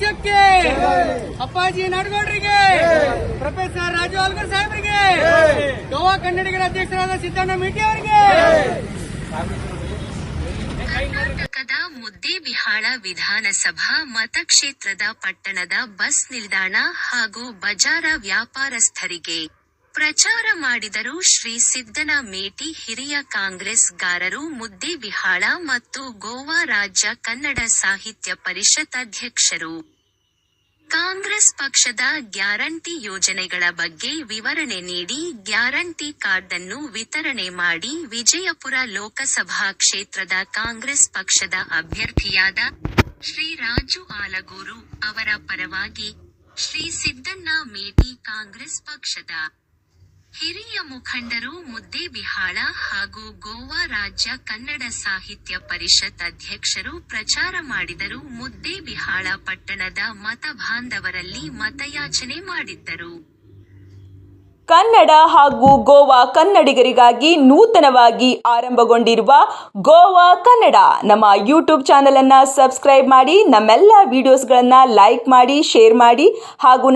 ಪಕ್ಷಕ್ಕೆ ಅಪ್ಪಾಜಿ ನಾಡಗೌಡರಿಗೆ. ಪ್ರೊಫೆಸರ್ ರಾಜು ಆಲ್ಗರ್ ಸಾಹೇಬರಿಗೆ. ಗೋವಾ ಕನ್ನಡಿಗರ ಅಧ್ಯಕ್ಷರಾದ ಸಿದ್ದಣ್ಣ ಮೇಟಿ ಅವರಿಗೆ. ಕರ್ನಾಟಕದ ಮುದ್ದೇಬಿಹಾಳ ವಿಧಾನಸಭಾ ಮತಕ್ಷೇತ್ರದ ಪಟ್ಟಣದ ಬಸ್ ನಿಲ್ದಾಣ ಹಾಗೂ ಬಜಾರ ವ್ಯಾಪಾರಸ್ಥರಿಗೆ ಪ್ರಚಾರ ಮಾಡಿದರು ಶ್ರೀ ಸಿದ್ದನ ಮೇಟಿ ಹಿರಿಯ ಕಾಂಗ್ರೆಸ್ಗಾರರು ಮುದ್ದೇಬಿಹಾಳ ಮತ್ತು ಗೋವಾ ರಾಜ್ಯ ಕನ್ನಡ ಸಾಹಿತ್ಯ ಪರಿಷತ್ ಅಧ್ಯಕ್ಷರು. ಕಾಂಗ್ರೆಸ್ ಪಕ್ಷದ ಗ್ಯಾರಂಟಿ ಯೋಜನೆಗಳ ಬಗ್ಗೆ ವಿವರಣೆ ನೀಡಿ ಗ್ಯಾರಂಟಿ ಕಾರ್ಡ್ ಅನ್ನು ವಿತರಣೆ ಮಾಡಿ ವಿಜಯಪುರ ಲೋಕಸಭಾ ಕ್ಷೇತ್ರದ ಕಾಂಗ್ರೆಸ್ ಪಕ್ಷದ ಅಭ್ಯರ್ಥಿಯಾದ ಶ್ರೀ ರಾಜು ಆಲಗೂರು ಅವರ ಪರವಾಗಿ ಶ್ರೀ ಸಿದ್ದಣ್ಣ ಮೇಟಿ ಕಾಂಗ್ರೆಸ್ ಪಕ್ಷದ ಮುಖಂಡರು ಮುದ್ದೇಬಿಹಾಳ ಹಾಗೂ ಗೋವಾ ರಾಜ್ಯ ಕನ್ನಡ ಸಾಹಿತ್ಯ ಪರಿಷತ್ ಅಧ್ಯಕ್ಷರು ಪ್ರಚಾರ ಮಾಡಿದರು. ಮುದ್ದೇಬಿಹಾಳ ಪಟ್ಟಣದ ಮತ ಬಾಂಧವರಲ್ಲಿ ಮತಯಾಚನೆ ಮಾಡಿದ್ದರು. ಕನ್ನಡ ಹಾಗೂ ಗೋವಾ ಕನ್ನಡಿಗರಿಗಾಗಿ ನೂತನವಾಗಿ ಆರಂಭಗೊಂಡಿರುವ ಗೋವಾ ಕನ್ನಡ. ನಮ್ಮ ಯೂಟ್ಯೂಬ್ ಚಾನಲನ್ನು ಸಬ್ಸ್ಕ್ರೈಬ್ ಮಾಡಿ, ನಮ್ಮೆಲ್ಲ ವಿಡಿಯೋಸ್ಗಳನ್ನು ಲೈಕ್ ಮಾಡಿ ಶೇರ್ ಮಾಡಿ ಹಾಗೂ